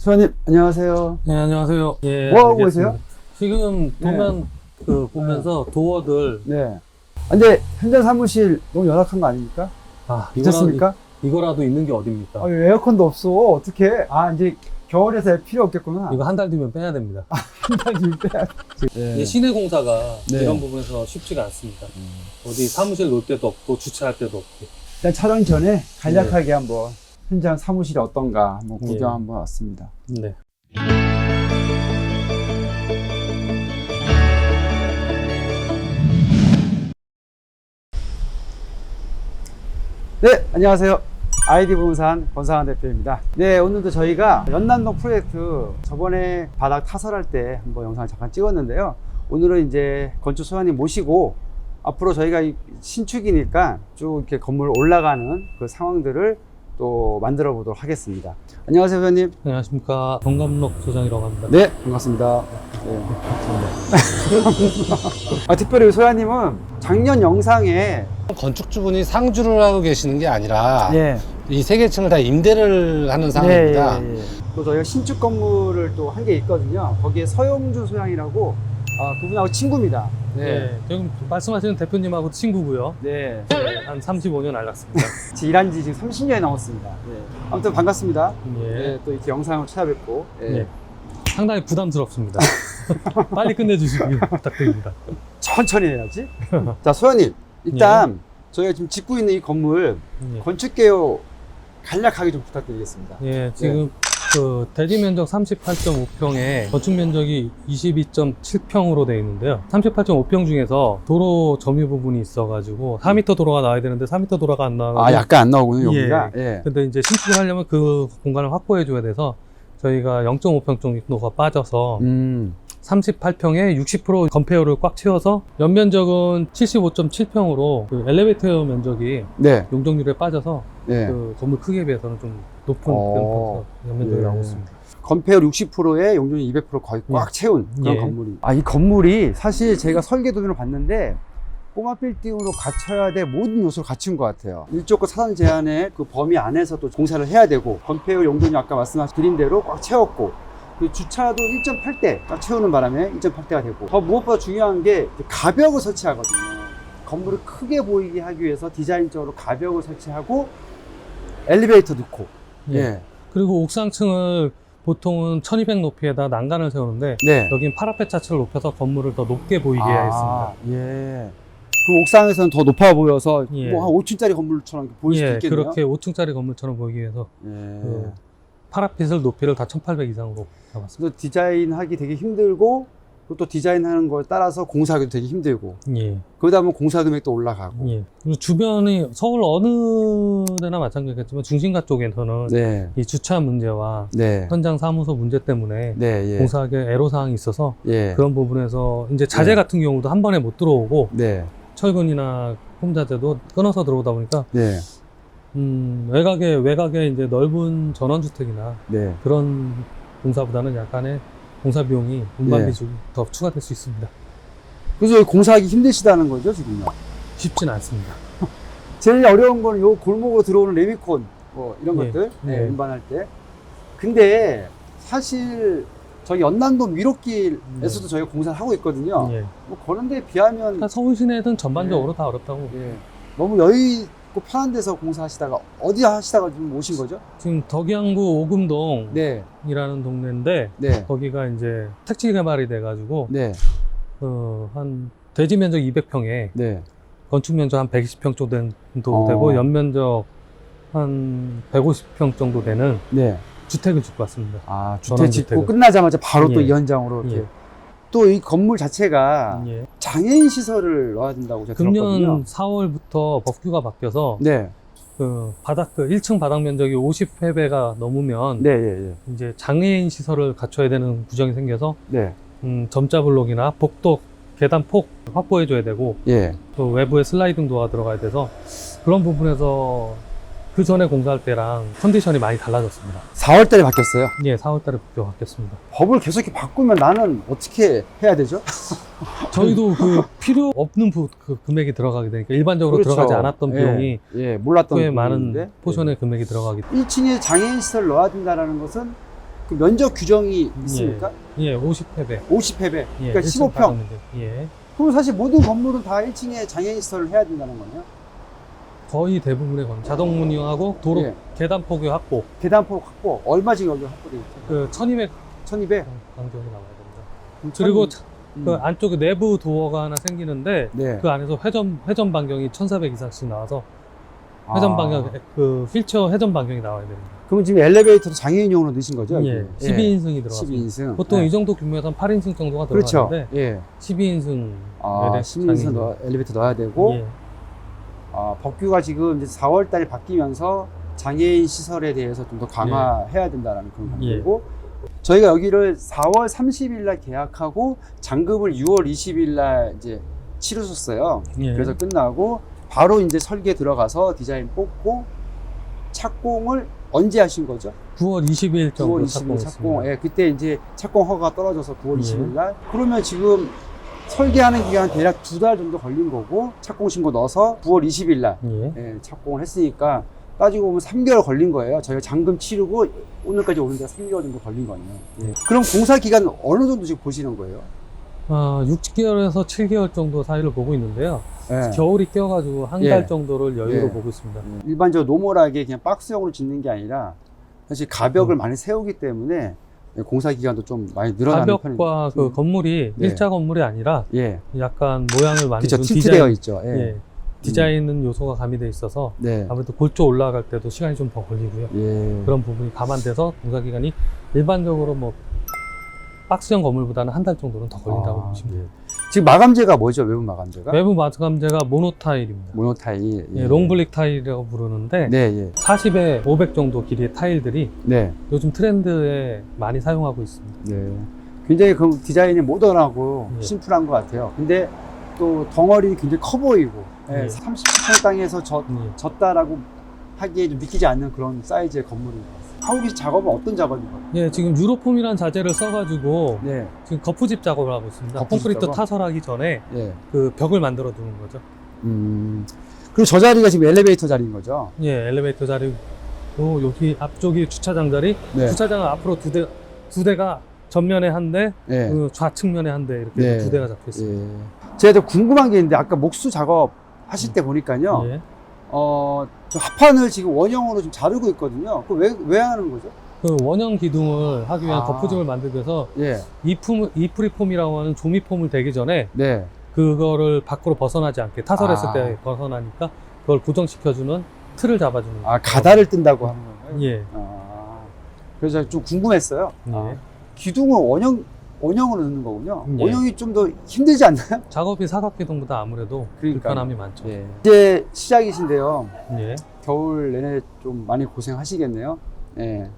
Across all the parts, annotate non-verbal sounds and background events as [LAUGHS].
수아님 안녕하세요. 네, 안녕하세요. 예, 뭐 하고. 계세요? 지금 도면 그 보면서 도어들 네. 아, 근데 현장 사무실 너무 열악한 거 아닙니까? 아, 괜찮습니까? 이거라도, 이거라도 있는 게 어딥니까? 아, 에어컨도 없어. 어떻게? 아 이제 겨울에서 필요 없겠구나. 이거 한 달 뒤면 빼야 됩니다. 한달 뒤에 빼야 돼. [LAUGHS] 이게 시내 공사가 네. 음. 이런 부분에서 쉽지가 않습니다. 어디 사무실 놓을 데도 없고 주차할 데도 없고. 일단 촬영 전에 간략하게 한번 현장 사무실이 어떤가 한번 구경 예. 한번 왔습니다. 네. 네, 안녕하세요. 아이디 부동산 권상환 대표입니다. 네, 오늘도 저희가 연남동 프로젝트 저번에 바닥 타설할 때 한번 영상을 잠깐 찍었는데요. 오늘은 이제 건축 소장님 모시고 앞으로 저희가 이 신축이니까 쭉 이렇게 건물 올라가는 그 상황들을 또 만들어 보도록 하겠습니다. 안녕하세요, 소장님. 안녕하십니까. 정감록 소장이라고 합니다. 네, 반갑습니다. 네. [LAUGHS] 아, 특별히 소장님은 작년 영상에 건축주분이 상주를 하고 계시는 게 아니라 예, 이 세 개 층을 다 임대를 하는 상황입니다. 예, 예, 예. 또 저희가 신축 건물을 또 한 개 있거든요. 거기에 서영주 소장이라고 아, 그분하고 친구입니다. 네. 지금 말씀하시는 대표님하고 친구고요. 네. 한 35년 알았습니다. [LAUGHS] 일한 지 지금 30년이 넘었습니다. 네. 아무튼 반갑습니다. 예. 네, 또 이렇게 영상을 찾아뵙고. 예. 예. 상당히 부담스럽습니다. [LAUGHS] 빨리 끝내주시기 [LAUGHS] 부탁드립니다. 천천히 해야지. 자, 소장님. 일단 저희가 지금 짓고 있는 이 건물 예. 건축 개요 간략하게 좀 부탁드리겠습니다. 예, 지금 그 대지 면적 38.5평에 건축 면적이 22.7평으로 되어 있는데요. 38.5평 중에서 도로 점유 부분이 있어가지고 4m 도로가 나와야 되는데 4m 도로가 안 나와서 아, 약간 안 나오군요, 예. 여기가. 예. 근데 이제 신축을 하려면 그 공간을 확보해 줘야 돼서 저희가 0.5평 정도가 빠져서 음. 38평에 60% 건폐율을 꽉 채워서 연면적은 75.7평으로 그 엘리베이터 면적이 네. 용적률에 빠져서 네. 그 건물 크기에 비해서는 좀 높은 어. 연면적이 예. 나오고 있습니다. 건폐율 60%에 용적률 200% 거의 꽉 예. 채운 그런 예. 건물이. 아, 이 건물이 사실 제가 설계 도면을 봤는데 꼬마 빌딩으로 갖춰야 될 모든 요소를 갖춘 것 같아요. 일조권 사전 제한의 그 범위 안에서도 공사를 해야 되고 건폐율 용적률 아까 말씀하신 대로 꽉 채웠고 그 주차도 1.8대 꽉 채우는 바람에 1.8대가 되고 더 무엇보다 중요한 게 가벽을 설치하거든요. 건물을 크게 보이게 하기 위해서 디자인적으로 가벽을 설치하고 엘리베이터 넣고 예. 그리고 옥상층을 보통은 1200 높이에다 난간을 세우는데 네. 여긴 파라페 차체를 높여서 건물을 더 높게 보이게 아, 했습니다. 예. 그 옥상에서는 더 높아 보여서 예. 뭐 한 5층짜리 건물처럼 보일 수도 예, 있겠네요. 그렇게 5층짜리 건물처럼 보이기 위해서 예. 그 파라핏을 높이를 다 1800 이상으로 잡았습니다. 그래서 디자인하기 되게 힘들고 그리고 또 디자인하는 걸 따라서 공사하기도 되게 힘들고 예, 그러다 보면 공사 금액도 올라가고 예. 그리고 주변이 서울 어느 데나 마찬가지겠지만 중심가 쪽에서는 네. 이 주차 문제와 네. 현장 사무소 문제 때문에 네, 예. 공사하기 애로 사항이 있어서 예. 그런 부분에서 이제 자재 네. 같은 경우도 한 번에 못 들어오고 네. 철근이나 홈자재도 끊어서 들어오다 보니까 네. 음, 외곽에 외곽에 이제 넓은 전원주택이나 네. 그런 공사보다는 약간의 공사 비용이 운반 예. 비중이 더 추가될 수 있습니다. 그래서 여기 공사하기 힘드시다는 거죠, 지금요. 쉽진 않습니다. [LAUGHS] 제일 어려운 거는 요 골목으로 들어오는 레미콘 뭐 이런 예. 것들 네, 예. 운반할 때. 근데 사실 저희 연남동 위로길에서도 저희가 공사를 하고 있거든요. 예. 뭐 그런 데 비하면 그러니까 서울 시내든 전반적으로 예. 다 어렵다고. 예, 너무 여유 있고 편한 데서 공사하시다가 어디 하시다가 좀 오신 거죠? 지금 덕양구 오금동이라는 네, 동네인데 네, 거기가 이제 택지 개발이 돼가지고 네, 어, 한 대지 면적 200평에 네. 건축 면적 한 120평 정도 어. 되고 연면적 한 150평 정도 되는 네. 주택을 짓고 왔습니다. 아, 주택 전원주택을. 짓고 끝나자마자 바로 또 예. 이 현장으로 이렇게. 예. 또 이 건물 자체가 예. 장애인 시설을 넣어야 된다고 제가 금년 들었거든요. 4월부터 법규가 바뀌어서 네, 그 바닥 그 1층 바닥 면적이 50회배가 넘으면 네, 예, 예. 이제 장애인 시설을 갖춰야 되는 구정이 생겨서 네, 음, 점자 블록이나 복도 계단 폭 확보해 줘야 되고 예. 또 외부에 슬라이딩 도어가 들어가야 돼서 그런 부분에서 그 전에 공사할 때랑 컨디션이 많이 달라졌습니다. 4월 달에 바뀌었어요. 예, 4월 달에 법규가 바뀌었습니다. 법을 계속 이렇게 바꾸면 나는 어떻게 해야 되죠? [LAUGHS] 저희도 그 필요 없는 부, 그 금액이 들어가게 되니까 일반적으로 그렇죠. 들어가지 않았던 예, 비용이 예, 몰랐던 꽤 부분인데. 많은 포션의 금액이 들어가기 1층에 장애인 시설 넣어야 된다는 것은 그 면적 규정이 있습니까? 예, 50회배. 50회배. 예, 그러니까 1층 15평. 가정면적. 예. 그럼 사실 모든 건물은 다 1층에 장애인 시설을 해야 된다는 거네요. 거의 대부분의 건 자동 문이용하고 도로 예. 계단 폭의 확보. 계단폭 확보 얼마 지금 여기 확보돼 있죠? 그 1200 1200. 간격이 나와야 됩니다. 그럼 그리고 천- 그 음. 안쪽에 내부 도어가 하나 생기는데 네. 그 안에서 회전 회전 반경이 1,400 이상씩 나와서 회전 아. 반경 그 휠체어 회전 반경이 나와야 됩니다. 그럼 지금 엘리베이터도 장애인용으로 넣으신 거죠? 예. 12인승이 들어갔습니다. 12인승. 보통 예. 이 정도 규모에서는 8인승 정도가 그렇죠. 들어가는데 예. 12인승 아, 12인승 넣어, 엘리베이터 넣어야 되고 예. 아, 법규가 지금 이제 4월 달에 바뀌면서 장애인 시설에 대해서 좀 더 강화해야 된다는 그런 예. 거고 저희가 여기를 4월 30일 날 계약하고 잔금을 6월 20일 날 이제 치르셨어요. 예. 그래서 끝나고 바로 이제 설계 들어가서 디자인 뽑고 착공을 언제 하신 거죠? 9월 20일 9월 정도 20일 착공. 예, 그때 이제 착공 허가가 떨어져서 9월 예. 20일 날. 그러면 지금 설계하는 기간 대략 두 달 정도 걸린 거고 착공 신고 넣어서 9월 20일 날 예. 예, 착공을 했으니까 따지고 보면 3개월 걸린 거예요. 저희가 잔금 치르고 오늘까지 오는데 3개월 정도 걸린 거네요. 예. 그럼 공사 기간 어느 정도 지금 보시는 거예요? 아, 6개월에서 7개월 정도 사이를 보고 있는데요. 예. 겨울이 껴가지고 한 예. 달 정도를 여유로 예. 보고 있습니다. 일반적으로 노멀하게 그냥 박스형으로 짓는 게 아니라 사실 가벽을 음. 많이 세우기 때문에 공사 기간도 좀 많이 늘어나는. 가벽과 그 음. 건물이 예. 일자 건물이 아니라 예, 약간 모양을 많이 그쵸 준 틸트되어 디자인, 있죠. 예. 예. 디자인 요소가 가미돼 있어서 네. 아무래도 골조 올라갈 때도 시간이 좀 더 걸리고요. 예. 그런 부분이 감안돼서 공사 기간이 일반적으로 뭐 박스형 건물보다는 한 달 정도는 더 걸린다고 아, 보시면 돼요. 지금 마감재가 뭐죠? 외부 마감재가? 외부 마감재가 모노타일입니다. 모노타일. 예, 롱블릭 타일이라고 부르는데 네, 예. 40에 500 정도 길이의 타일들이 네. 요즘 트렌드에 많이 사용하고 있습니다. 네. 굉장히 그 디자인이 모던하고 예. 심플한 것 같아요. 근데 또 덩어리 굉장히 커 보이고 예. 예. 30평 땅에서 졌, 예. 졌다라고 하기에 좀 믿기지 않는 그런 사이즈의 건물인 것 같아요. 계신 작업은 어떤 작업인가요? 예, 지금 유로폼이라는 자재를 써가지고 네. 지금 거푸집 작업을 하고 있습니다. 거푸집 콘크리트 작업? 타설하기 전에 예. 그 벽을 만들어 두는 거죠. 음. 그리고 저 자리가 지금 엘리베이터 자리인 거죠? 예, 엘리베이터 자리고 여기 앞쪽이 주차장 자리. 네. 주차장은 앞으로 두 대, 두 대가 전면에 한 대, 예. 그 좌측면에 한 대 이렇게 네. 두 대가 잡혀 있습니다. 예. 제가 또 궁금한 게 있는데 아까 목수 작업 하실 때 보니까요. 예. 어, 저 합판을 지금 원형으로 좀 자르고 있거든요. 그 왜, 왜 하는 거죠? 그 원형 기둥을 하기 위한 아. 거푸집을 만들기 위해서 예. 이품, 이프리폼이라고 하는 조미폼을 대기 전에 네. 그거를 밖으로 벗어나지 않게 타설했을 아. 때 벗어나니까 그걸 고정시켜주는 틀을 잡아주는 아, 가다를 뜬다고 하는 건가요? 예. 아, 그래서 좀 궁금했어요. 예. 아, 기둥을 원형, 원형으로 넣는 거군요. 예. 원형이 좀 더 힘들지 않나요? [LAUGHS] 작업이 사각기둥보다 아무래도 그러니까요. 불편함이 많죠. 예. 이제 시작이신데요. 예. 겨울 내내 좀 많이 고생하시겠네요. 예.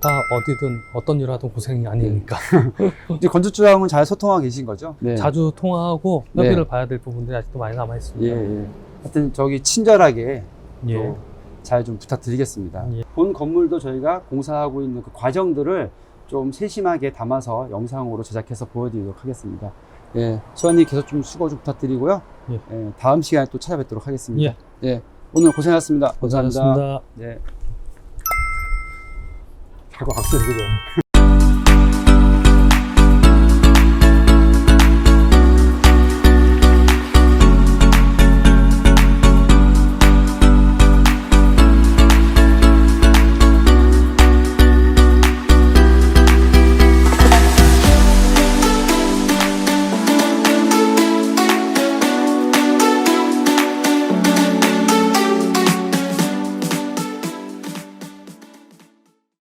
다 어디든 어떤 일 하든 고생이 아니니까. [LAUGHS] 이제 건축주랑은 잘 소통하고 계신 거죠? 네. 자주 통화하고 네. 협의를 봐야 될 부분들이 아직도 많이 남아 예, 있습니다. 예. 하여튼 저기 친절하게 예. 잘 좀 부탁드리겠습니다. 예. 본 건물도 저희가 공사하고 있는 그 과정들을 좀 세심하게 담아서 영상으로 제작해서 보여드리도록 하겠습니다. 예, 수원님 계속 좀 수고 좀 부탁드리고요. 예. 예, 다음 시간에 또 찾아뵙도록 하겠습니다. 예. 예, 오늘 고생하셨습니다. 감사합니다. 고생하셨습니다. 네. 자꾸 박수 그죠?